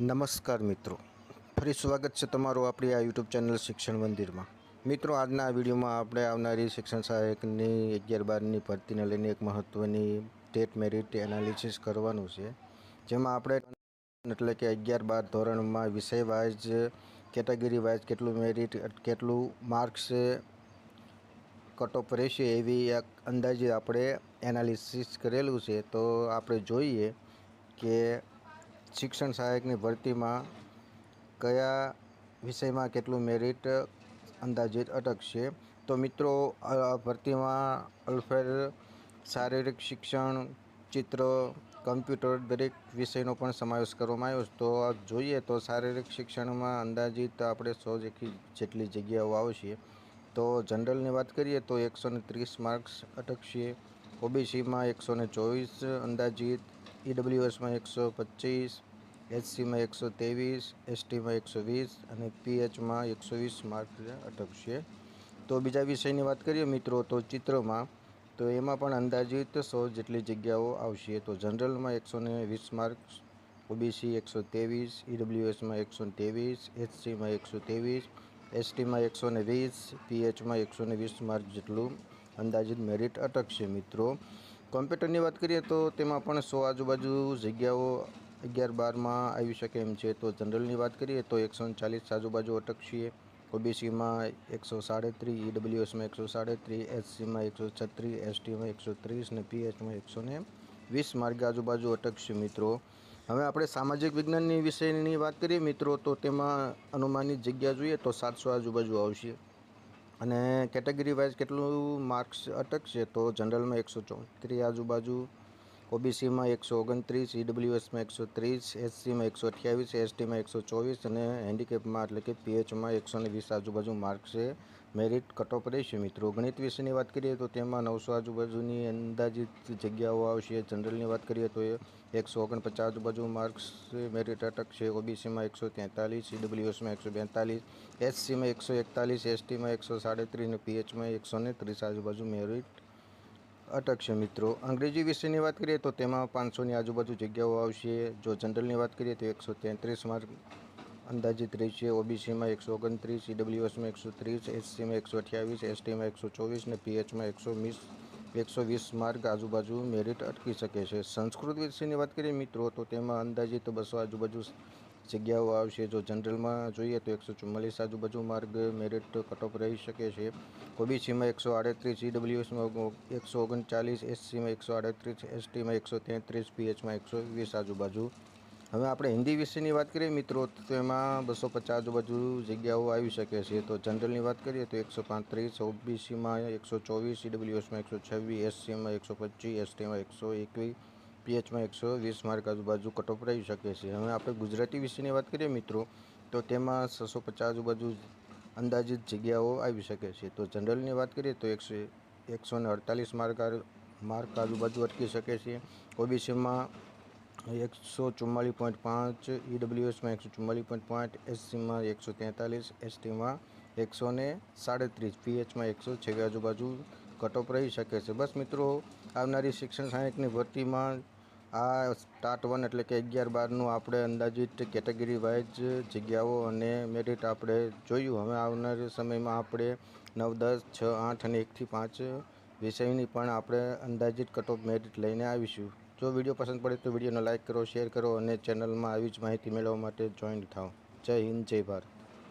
નમસ્કાર મિત્રો. ફરી સ્વાગત છે તમારું આપણી આ યુટ્યુબ ચેનલ શિક્ષણ મંદિરમાં. મિત્રો, આજના વિડીયોમાં આપણે આવનારી શિક્ષણ સહાયકની અગિયાર બારની ભરતીને લઈને એક મહત્ત્વની ટેટ મેરિટ એનાલિસિસ કરવાનું છે. જેમાં આપણે એટલે કે અગિયાર બાર ધોરણમાં વિષય વાઇઝ કેટેગરી વાઇઝ કેટલું મેરિટ, કેટલું માર્ક્સ કટ ઓફ રહેશે એવી એક અંદાજે આપણે એનાલિસિસ કરેલું છે. તો આપણે જોઈએ કે શિક્ષણ સહાયકની ભરતીમાં કયા વિષયમાં કેટલું મેરિટ અંદાજિત અટકશે? તો મિત્રો ભરતીમાં અલ્ફેર, શારીરિક શિક્ષણ, ચિત્ર, કમ્પ્યુટર દરેક વિષયનો પણ સમાવેશ કરવામાં આવ્યો તો જોઈએ તો શારીરિક શિક્ષણમાં અંદાજિત આપણે સો જેટલી જગ્યાઓ આવશે. તો જનરલની વાત કરીએ તો એકસો ત્રીસ માર્ક્સ અટકશે. ઓબીસીમાં એકસો ચોવીસ અંદાજિત ઈડબ્લ્યુએસમાં એકસો પચીસ એચસીમાં એકસો ત્રેવીસ એસટીમાં એકસો વીસ અને પીએચમાં એકસો વીસ માર્ક અટકશે. તો બીજા વિષયની વાત કરીએ મિત્રો, તો ચિત્રમાં, તો એમાં પણ અંદાજિત સો જેટલી જગ્યાઓ આવશે. તો જનરલમાં એકસો ને વીસ માર્ક્સ ઓબીસી એકસો ત્રેવીસ ઈડબ્લ્યુએસમાં એકસો ત્રેવીસ એચસીમાં એકસો ત્રેવીસ એસટીમાં એકસો ને વીસ પીએચમાં એકસો ને વીસ માર્ક જેટલું અંદાજિત મેરિટ અટકશે મિત્રો. કોમ્પ્યુટરની વાત કરીએ તો તેમાં પણ સો આજુબાજુ જગ્યાઓ અગિયાર બારમાં આવી શકે એમ છે. તો જનરલની વાત કરીએ તો એકસો ચાલીસ આજુબાજુ અટકશે ઓબીસીમાં એકસો સાડત્રીસ, ઈડબ્લ્યુએસમાં એકસો સાડત્રીસ, એસસીમાં એકસો છત્રીસ, એસટીમાં એકસો ત્રીસ ને પીએચમાં એકસો ને વીસ માર્ગ આજુબાજુ અટકશે મિત્રો. હવે આપણે સામાજિક વિજ્ઞાનની વિષયની વાત કરીએ મિત્રો, તો તેમાં અનુમાનિત જગ્યા જોઈએ તો સાતસો આજુબાજુ આવશે. અને કેટેગરી વાઇઝ કેટલું માર્ક્સ અટકશે? તો જનરલમાં એકસો ચોત્રીસ, આજુબાજુ ઓબીસીમાં એકસો ઓગણત્રીસ, ઈડબ્લ્યુએસમાં એકસો ત્રીસ, એસસીમાં એકસો અઠ્યાવીસ, એસટીમાં એકસો ચોવીસ અને હેન્ડીકેપમાં એટલે કે પીએચમાં એકસો ને વીસ આજુબાજુ માર્ક્સ છે. મેરિટ કટઓફ રહેશે મિત્રો, ગણિત વિશેની વાત કરીએ તો તેમાં નવસો આજુબાજુની અંદાજિત જગ્યાઓ આવશે. જનરલની વાત કરીએ તો એકસો ઓગણપચાસ આજુબાજુ માર્ક્સ મેરિટ અટકશે ઓબીસીમાં એકસો તેતાલીસ ઈડબ્લ્યુએસમાં એકસો બેતાલીસ, એસસીમાં એકસો એકતાલીસ, એસટીમાં એકસો સાડત્રીસ અને પીએચમાં એકસો ને ત્રીસ આજુબાજુ મેરિટ અટકશે મિત્રો, અંગ્રેજી વિષયની વાત કરીએ તો તેમાં પાંચસોની આજુબાજુ જગ્યાઓ આવશે. જો જનરલની વાત કરીએ તો એકસો તેત્રીસ માર્ક અંદાજિત રહેશે ઓબીસીમાં એકસો ઓગણત્રીસ ઈડબ્લ્યુએસમાં એકસો ત્રીસ એસસીમાં એકસો અઠ્યાવીસ એસટીમાં એકસો ચોવીસ ને પીએચમાં એકસો વીસ એકસો વીસ માર્ક આજુબાજુ મેરિટ અટકી શકે છે સંસ્કૃત વિષયની વાત કરીએ મિત્રો તો તેમાં અંદાજિત બસો આજુબાજુ જગ્યાઓ આવશે જો જનરલમાં જોઈએ તો એકસો ચુમ્માલીસ આજુબાજુ માર્ગ મેરિટ કટઓફ રહી શકે છે ઓબીસીમાં એકસો આડત્રીસ ઈડબ્લ્યુએસમાં એકસો ઓગણચાલીસ એસસીમાં એકસો આડત્રીસ એસટીમાં એકસો તેત્રીસ પીએચમાં એકસો વીસ આજુબાજુ હવે આપણે હિન્દી વિષયની વાત કરીએ, મિત્રો, તો એમાં બસો પચાસ આજુબાજુ જગ્યાઓ આવી શકે છે. તો જનરલની વાત કરીએ તો એકસો પાંત્રીસ, ઓબીસીમાં એકસો ચોવીસ, ઈડબ્લ્યુએસમાં એકસો છવ્વીસ, એસસીમાં એકસો પચીસ, એસટીમાં એકસો એકવીસ, પીએચમાં એકસો વીસ માર્ક આજુબાજુ કટઓફ રહી શકે છે. હવે આપણે ગુજરાતી વિષયની વાત કરીએ, મિત્રો, તો તેમાં છસો પચાસ આજુબાજુ અંદાજિત જગ્યાઓ આવી શકે છે. તો જનરલની વાત કરીએ તો એકસો એકસો ને અડતાલીસ માર્ક માર્ક આજુબાજુ અટકી શકે છે. ઓબીસીમાં એકસો ચુમ્માલીસ પોઈન્ટ પાંચ, ઈડબ્લ્યુએસમાં એકસો ચુમ્માલીસ પોઈન્ટ પાંચ, એસસીમાં એકસો તેતાલીસ, એસટીમાં એકસો ને સાડત્રીસ, પીએચમાં એકસો છવ્વીસ આજુબાજુ કટઓફ રહી શકે છે. બસ મિત્રો, આવનારી શિક્ષણ સહાયકની ભરતીમાં આ સ્ટાર્ટ વન એટલે કે અગિયાર બારનું આપણે અંદાજિત કેટેગરી વાઇઝ જગ્યાઓ અને મેરિટ આપણે જોયું. હવે આવનાર સમયમાં આપણે નવ, દસ, છ, આઠ અને એકથી પાંચ વિષયની પણ આપણે અંદાજિત કટઓફ મેરિટ લઈને આવીશું. જો વીડિયો પસંદ પડે તો વિડીયોને લાઇક કરો, શેર કરો અને ચેનલમાં આવી જ માહિતી મેળવવા માટે જોઈન્ટ થાઓ. જય હિન્દ, જય ભારત.